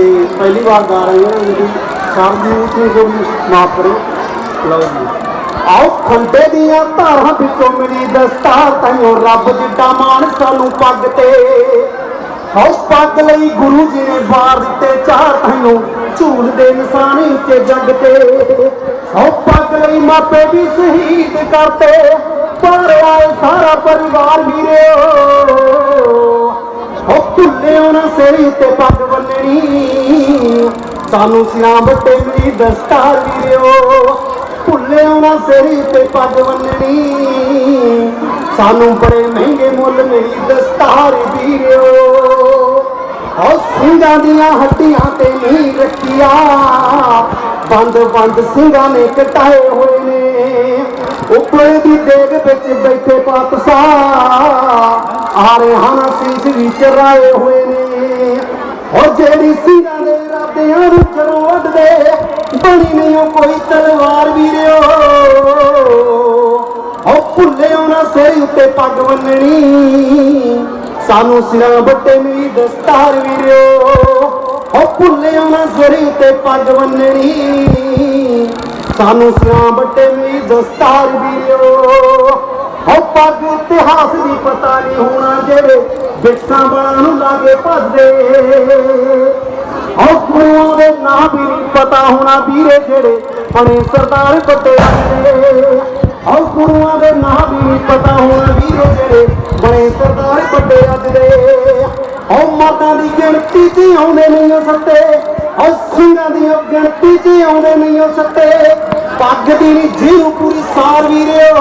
ਤੇ ਪਹਿਲੀ ਵਾਰ ਗਾ ਰਹੇ ਹਾਂ ਜੀ ਸ਼ਬਦ ਨੂੰ ਜੋ ਮਾਫ ਕਰੋ। ਲਓ ਜੀ। ਆਓ, ਖੰਡੇ ਦੀਆਂ ਧਾਰਾਂ ਵਿੱਚੋਂ ਮਿਲੀ ਦਸਤਾਰ ਤੈਨੂੰ ਰੱਬ ਜਿੱਡਾ ਮਾਨ ਸਾਨੂੰ ਪੱਗ ਤੇ। ਹਉ ਪੱਗ ਲਈ ਗੁਰੂ ਜੀ ਨੇ ਵਾਰ ਦਿੱਤੇ ਚਾਰ ਤੈਨੂੰ ਝੂਲ ਦੇ ਨਿਸ਼ਾਨੀ ਤੇ ਜੱਗ ਤੇ। ਹਉ ਪੱਗ ਲਈ ਮਾਪੇ ਵੀ ਸ਼ਹੀਦ ਕਰਤੇ। ਪਰ ਆਏ ਸਾਰਾ ਪਰਿਵਾਰ ਵੀਰੇ। ਹੋ ਭੁੱਲੇ ਉਹਨਾਂ ਸਿਰ ਉੱਤੇ ਪੱਗ ਬੰਨਣੀ ਸਾਨੂੰ ਸਿਰਾਂ ਬੱਟੇ ਮੇਰੀ ਦਸਤਾਰ ਵੀਰਿਓ ਭੁੱਲੇ ਉਹਨਾਂ ਸਿਰ ਉੱਤੇ ਪੱਗ ਬੰਨਣੀ। ਸਾਨੂੰ ਬੜੇ ਮਹਿੰਗੇ ਮੁੱਲ ਮੇਰੀ ਦਸਤਾਰ ਵੀਰਿਓ ਹੋ ਸਿੰਘਾਂ ਦੀਆਂ ਹੱਡੀਆਂ ਤੇ ਨਹੀਂ ਰੱਖਿਆ। ਬੰਦ ਬੰਦ ਸਿੰਘਾਂ ਨੇ ਕਟਾਏ ਹੋਏ ਨੇ। ਉੱਪਰ ਦੀ ਦੇਗ ਵਿੱਚ ਬੈਠੇ ਪਾਤਸ਼ਾਹ। ਆ ਹਨ ਸੀਸ ਵੀ ਚਰਾਏ ਹੋਏ ਨੇ। ਹੋ ਜਿਹੜੀ ਸਿੰਘਾਂ ਦੇ ਰਾਤਿਆਂ ਨੂੰ ਚਰੋਂ ਬਣੀ ਨਹੀਂ ਉਹ ਕੋਈ ਤਲਵਾਰ ਵੀਰਿਓ। ਹੋ ਭੁੱਲੇ ਉਹਨਾਂ ਸਿਰ ਉੱਤੇ ਪੱਗ ਬੰਨਣੀ, ਸਾਨੂੰ ਸਿਰਾਂ ਬੱਟੇ ਮੇਰੀ ਦਸਤਾਰ ਵੀਰਿਓ। ਹੋ ਭੁੱਲੇ ਉਹਨਾਂ ਸਿਰ ਉੱਤੇ ਪੱਗ ਬੰਨਣੀ, ਸਾਨੂੰ ਸਿਰਾਂ ਬੱਟੇ ਮੇਰੀ ਦਸਤਾਰ ਵੀਰਿਓ। ਉਹ ਪੱਗ ਇਤਿਹਾਸ ਦੀ ਪਤਾ ਨਹੀਂ ਹੋਣਾ ਜਿਹੜੇ ਬਿਰਸਾਂ ਵਾਲਾਂ ਨੂੰ ਲਾਗੇ ਭੱਜਦੇ। ਹੋ ਗੁਰੂਆਂ ਦੇ ਨਾਂ ਵੀ ਨਹੀਂ ਪਤਾ ਹੋਣਾ ਵੀਰੇ ਜਿਹੜੇ ਬਣੇ ਸਰਦਾਰ ਵੱਡੇ ਆਂਦੇ ਹੋ ਗੁਰੂਆਂ ਦੇ ਨਾਂ ਵੀ ਨਹੀਂ ਪਤਾ ਹੋਣਾ ਵੀਰੇ ਜਿਹੜੇ ਬਣੇ ਸਰਦਾਰ ਵੱਡੇ ਅੱਜ ਦੇ। ਹੋ ਮਾਤਾ ਦੀ ਗਿਣਤੀ 'ਚ ਆਉਂਦੇ ਨਹੀਂ ਉਹ ਸੱਤੇ। ਹੋ ਸਿੰਘਾਂ ਦੀ ਗਿਣਤੀ 'ਚ ਆਉਂਦੇ ਨਹੀਂ ਉਹ ਸੱਤੇ। ਪੱਗ ਦੀ ਨਹੀਂ ਜੀਉ ਪੂਰੀ ਸਾਰ ਵੀਰਿਓ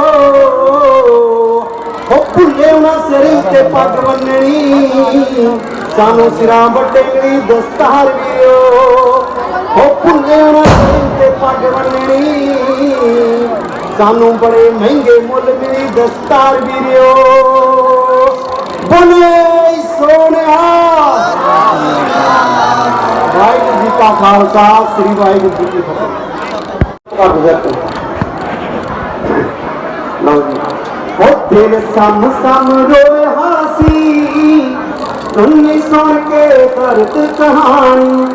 ਹੋ ਭੁੱਲੇ ਉਹਨਾਂ ਸਿਰ ਉੱਤੇ ਪੱਗ ਬੰਨਣੀ। ਸਾਨੂੰ ਸਿਰਾਂ ਵੱਡੇ ਮੇਰੀ ਦਸਤਾਰ ਵੀਰਿਓ ਹੋ ਭੁੱਲੇ ਉਹਨਾਂ ਸਿਰ ਪੱਗ ਬੰਨਣੀ ਸਾਨੂੰ ਬੜੇ ਮਹਿੰਗੇ ਮੁੱਲ ਮੇਰੀ ਦਸਤਾਰ ਵੀਰਿਓ ਬੋਲੇ ਸੋਨਿਆ ਵਾਹਿਗੁਰੂ ਜੀ ਕਾ ਖਾਲਸਾ, ਸ੍ਰੀ ਵਾਹਿਗੁਰੂ ਜੀ ਕੀ ਫਤਿਹ। ਕਰ ਲਓ ਜੀ। ਉਹ ਦਿਲ ਸਮ ਸਮ ਤੁਨੀ ਸੁਣ ਕੇ ਦਰਦ ਕਹਾਣੀ।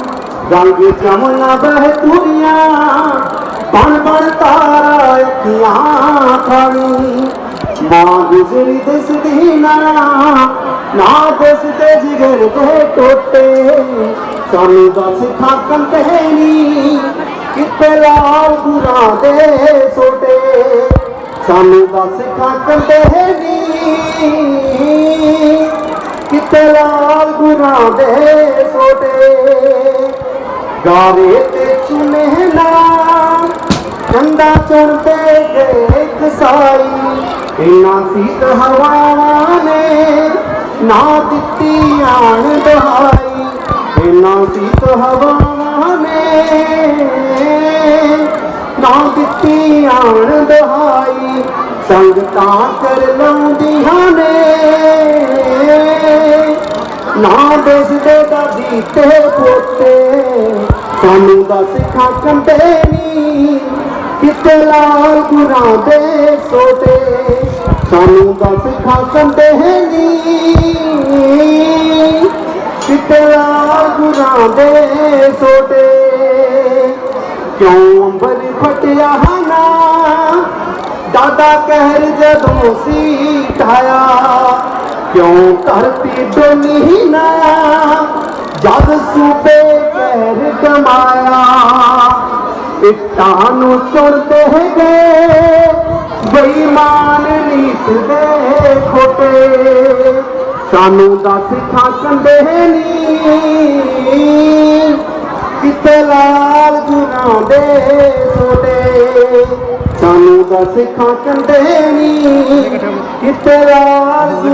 ਰੰਗ ਜਮਨਾ ਬਹਿ ਤੁਰੀਆਂ, ਬਣ ਬਣ ਤਾਰਾ ਅੱਖੀਆਂ ਖਾਣੀ। ਮਾਂ ਗੁਜ਼ਰੀ ਦਿਸਦੀ ਨਾ ਨਾ ਦਿਸਦੇ ਜਿਗਰ ਦੇ ਟੋਟੇ। ਸਾਨੂੰ ਦੱਸ ਖਾਕਨ ਤੇ ਕਿਤੇ ਲਾਲ ਗੁਰਾਂ ਦੇ ਸੋਟੇ। ਸਾਨੂੰ ਦੱਸ ਖਾਕਨ ਤੇ ਕਿਤੇ ਲਾਲ ਗੁਰਾਂ ਦੇ ਸੋਟੇ, ਗਾਵੇ ਤੇ ਚੁਨੇ ਨਾ ਚੰਦਾ ਚੁਣਦੇ ਗਏ ਕਸਾਈ ਇਨਾ ਸੀਤ ਹਵਾਵਾਂ ਨੇ ਨਾ ਦਿੱਤੀ ਆਣ ਦਹਾਈ। ਇਨਾ ਸੀਤ ਹਵਾਵਾਂ ਨੇ ਨਾ ਦਿੱਤੀ ਆਣ ਦਹਾਈ। ਸੰਗਤਾਂ ਕਰ ਲਾਉਂਦੀਆਂ ਨੇ ਨਾ ਦਿਸਦੇ ਦਾਦੀ ਤੇ ਪੋਤੇ। ਸਾਨੂੰ ਦੱਸ ਖਾਕੰ ਤੇ ਨੀ, ਕਿਤੇ ਲਾਲ ਗੁਰਾਂ ਦੇ ਸੋਤੇ। ਸਾਨੂੰ ਦੱਸ ਖਾਕੰ ਤੇ ਨੀ, ਕਿਤੇ ਲਾਲ ਗੁਰਾਂ ਦੇ ਸੋਤੇ। ਕਿਉਂ ਅੰਬਰ ਫਟਿਆ ਹਨਾ? ਦਾਦਾ ਕਹਿਰ ਜਦੋਂ ਸੀ ਢਾਇਆ ਕਿਉਂ ਧਰਤੀ ਡੋਲੀ ਨਾ? ਜਦ ਸੂਬੇ ਕਹਿਰ ਕਮਾਇਆ, ਇੱਟਾਂ ਨੂੰ ਚੁਣਦੇ ਗਏ ਬੇਈਮਾਨ ਨੀਤ ਦੇ ਖੋਟੇ। ਸਾਨੂੰ ਦੱਸ ਖਾਕੰਦੇ ਨੀ। ਕਿਤੇ ਲਾਲ ਗੁਨਾ ਦੇ ਸੋਟੇ? ਸਾਨੂੰ ਦਾ ਦੱਸ ਖਾਕੰਦੇ ਨੀ। ਕਿਤੇ ਲਾਲ